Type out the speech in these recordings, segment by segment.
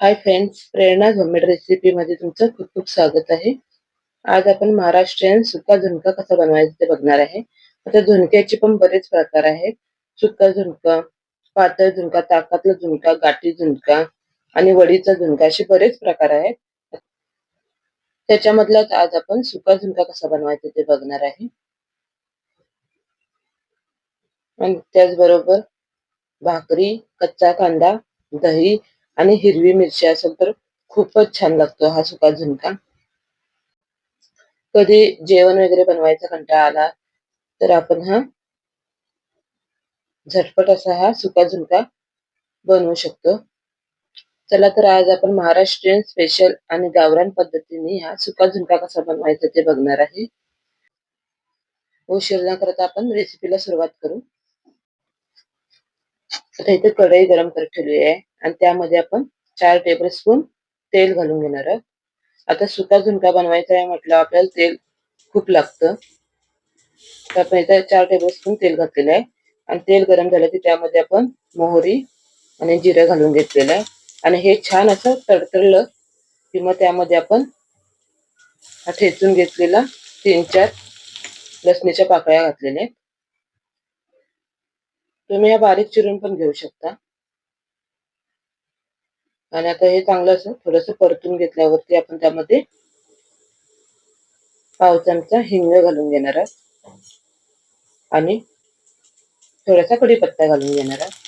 Hi friends प्रेरणा झोमेड recipe मध्ये तुमचं खूप खूप स्वागत आहे. आज आपण महाराष्ट्रीयन सुका झुणका कसा बनवायचा ते बघणार आहे. आता झुणक्याचे पण बरेच प्रकार आहेत. सुका झुणका पातळ झुणका ताकातला झुणका गाठी झुणका आणि वडीचा झुणका असे बरेच प्रकार आहेत. त्याच्यामधलाच आज आपण सुका झुणका कसा बनवायचा ते बघणार आहे. आणि त्याचबरोबर भाकरी कच्चा कांदा दही आणि हिरवी मिरची असेल तर खूपच छान लागतो हा सुका झुणका. कधी जेवण वगैरे बनवायचा कंटाळा आला तर आपण हा झटपट असा हा सुका झुणका बनवू शकतो. चला तर आज आपण महाराष्ट्रीयन स्पेशल आणि गावरान पद्धतीने हा सुका झुणका कसा बनवायचा ते बघणार आहे. उशीर न करता आपण रेसिपीला सुरुवात करू. इथे कढई गरम करत ठेवली आहे आणि त्यामध्ये आपण चार टेबल स्पून तेल घालून घेणार आहोत. आता सुका झुणका बनवायचा आहे म्हटलं आपल्याला तेल खूप लागतं. तर आपण इथे चार टेबल स्पून तेल घातलेलं आहे. आणि तेल गरम झालं की त्यामध्ये आपण मोहरी आणि जिरं घालून घेतलेलं आहे. आणि हे छान असं तडतडलं की मग त्यामध्ये आपण ठेचून घेतलेला तीन चार लसणीच्या पाकळ्या घातलेल्या आहेत. तुम्ही या बारीक चिरून पण घेऊ शकता. आणि आता हे चांगलं असं थोडस परतून घेतल्यावरती आपण त्यामध्ये पाव चमचा हिंग घालून घेणार आहोत. आणि थोडासा कढीपत्ता घालून घेणार आहोत.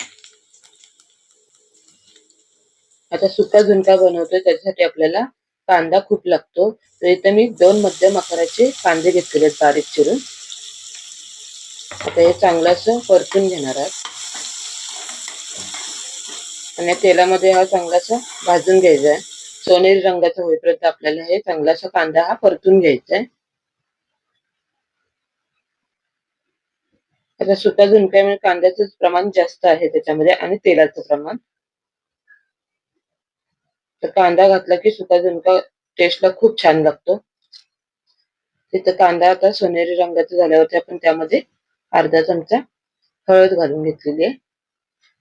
आता सुका झुणका बनवतोय त्याच्यासाठी आपल्याला कांदा खूप लागतो. तर इथे मी दोन मध्यम आकाराचे कांदे घेतलेले आहेत बारीक चिरून. आता हे चांगलं असं परतून घेणार आहोत. आणि तेलामध्ये हा चांगलासा भाजून घ्यायचा आहे. सोनेरी रंगाचा होईपर्यंत आपल्याला हे चांगलासा कांदा हा परतून घ्यायचा आहे. आता सुका झुणक्यामुळे म्हणजे कांद्याचं प्रमाण जास्त आहे त्याच्यामध्ये आणि तेलाचं प्रमाण. तर कांदा घातला की सुका झुणका टेस्टला खूप छान लागतो. तिथं कांदा आता सोनेरी रंगाचा झाल्यावरती आपण त्यामध्ये अर्धा चमचा हळद घालून घेतलेली आहे.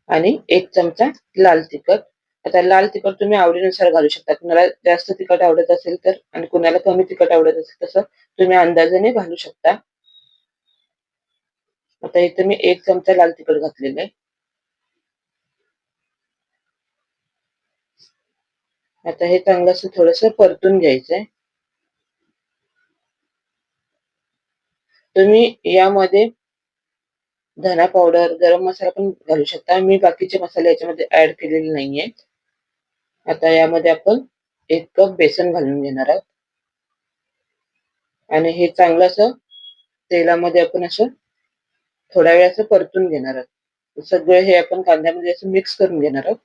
आणि एक चमचा लाल तिखट. आता लाल तिखट तुम्ही आवडीनुसार घालू शकता. कुणाला जास्त तिखट आवडत असेल तर आणि कुणाला कमी तिखट आवडत असेल तसं तुम्ही अंदाजाने घालू शकता. आता इथे मी एक चमचा लाल तिखट घातलेलं आहे. आता हे चांगलं असं थोडस परतून घ्यायचंय. तुम्ही यामध्ये धना पावडर गरम मसाला पण घालू शकता. मी बाकीचे मसाले याच्यामध्ये ऍड केलेले नाहीये. आता यामध्ये आपण एक कप बेसन घालून घेणार आहोत. आणि हे चांगलं असं तेलामध्ये आपण असं थोड्या वेळ असं परतून घेणार आहोत. सगळं हे आपण कांद्यामध्ये असं मिक्स करून घेणार आहोत.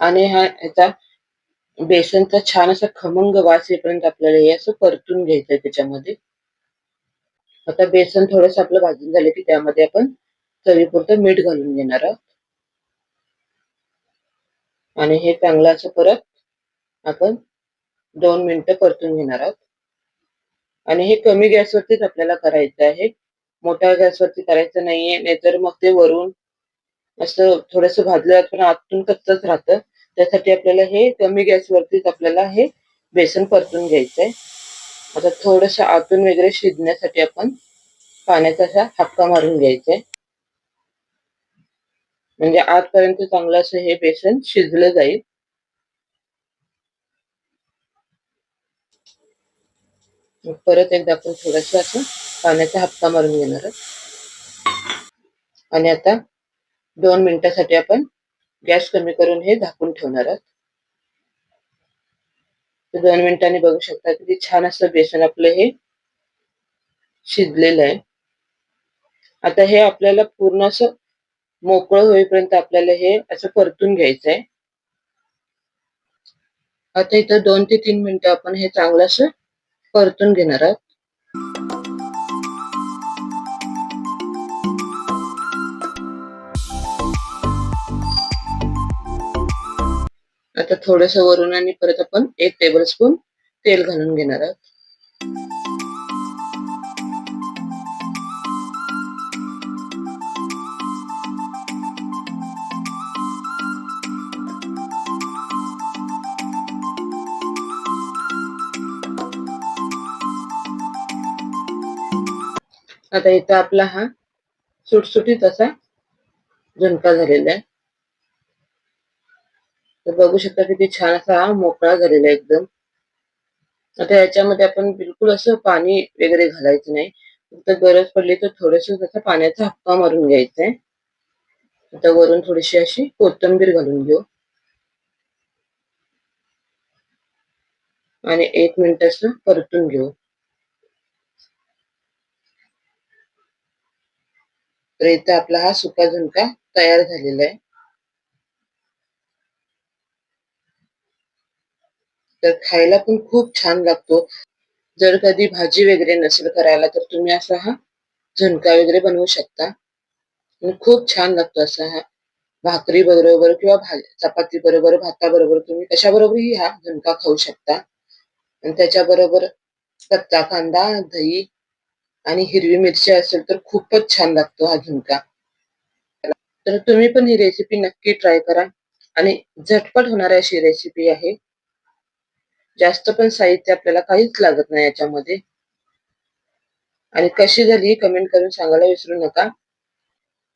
आणि हा याचा बेसनचा छान असा खमंग वास येईपर्यंत आपल्याला हे असं परतून घ्यायचंय त्याच्यामध्ये. आता बेसन थोडस आपलं भाजून झालं की त्यामध्ये आपण चवीपुरतं मीठ घालून घेणार आहोत. आणि हे चांगलं असं परत आपण दोन मिनिटं परतून घेणार आहोत. आणि हे कमी गॅसवरतीच आपल्याला करायचं आहे. मोठ्या गॅसवरती करायचं नाहीये नाहीतर मग ते वरून असं थोडस भाजलं पण आतून कच्चच राहतं. त्यासाठी आपल्याला हे कमी गॅसवरतीच आपल्याला हे बेसन परतून घ्यायचंय. आता थोडस आतून वगैरे शिजण्यासाठी आपण पाण्याचा असा हक्का मारून आहे म्हणजे आतपर्यंत चांगलं असं हे बेसन शिजलं जाईल. परत एकदा आपण थोडस असं पाण्याचा हप्ता मारून घेणार आणि आता दोन मिनिटासाठी आपण गॅस कमी करून हे झाकून ठेवणार आहोत. दोन मिनिटांनी बघू शकता किती छान असं बेसन आपलं हे शिजलेलं आहे. आता हे आपल्याला पूर्ण असं मोकळं होईपर्यंत आपल्याला हे असं परतून घ्यायचं आहे आता इथं दोन ते तीन मिनिटं आपण हे चांगलं असं परतून घेणार आहोत. आता थोडस वरून आणि परत आपण एक टेबल स्पून तेल घालून घेणार आहोत. आता इथं आपला हा सुटसुटीत असा झुणका झालेला आहे. तर बघू शकता किती छान असा हा मोकळा झालेला आहे एकदम. आता याच्यामध्ये आपण बिलकुल असं पाणी वगैरे घालायचं नाही. फक्त गरज पडली तर थोडस त्याचा पाण्याचा हक्का मारून घ्यायचा आहे. आता वरून थोडीशी अशी कोथिंबीर घालून घेऊ. आणि एक मिनिट असं परतून घेऊ. तर इथं आपला हा सुका झुणका तयार झालेला आहे. तर खायला पण खूप छान लागतो. जर कधी भाजी वगैरे नसेल करायला तर तुम्ही असा हा झुणका वगैरे बनवू शकता. खूप छान लागतो असा हा भाकरी बरोबर किंवा चपाती बरोबर भाताबरोबर तुम्ही कशाबरोबरही हा झुणका खाऊ शकता. आणि त्याच्याबरोबर कच्चा कांदा दही आणि हिरवी मिरची असेल तर खूपच छान लागतो हा झुणका. तर तुम्ही पण ही रेसिपी नक्की ट्राय करा. आणि झटपट होणारी अशी रेसिपी आहे. जास्त पण साहित्य आपल्याला काहीच लागत नाही याच्यामध्ये. आणि कशी झाली कमेंट करून सांगायला विसरू नका.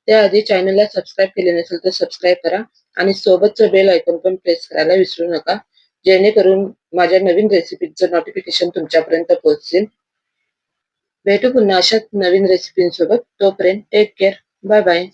त्याआधी चॅनलला सबस्क्राईब केले नसेल तर सबस्क्राईब करा आणि सोबतचं बेल आयकॉन पण प्रेस करायला विसरू नका. जेणेकरून माझ्या नवीन रेसिपीचं नोटिफिकेशन तुमच्यापर्यंत पोहोचेल. भेटू पुन्हा अशाच नवीन रेसिपींसोबत तोपर्यंत टेक केअर बाय बाय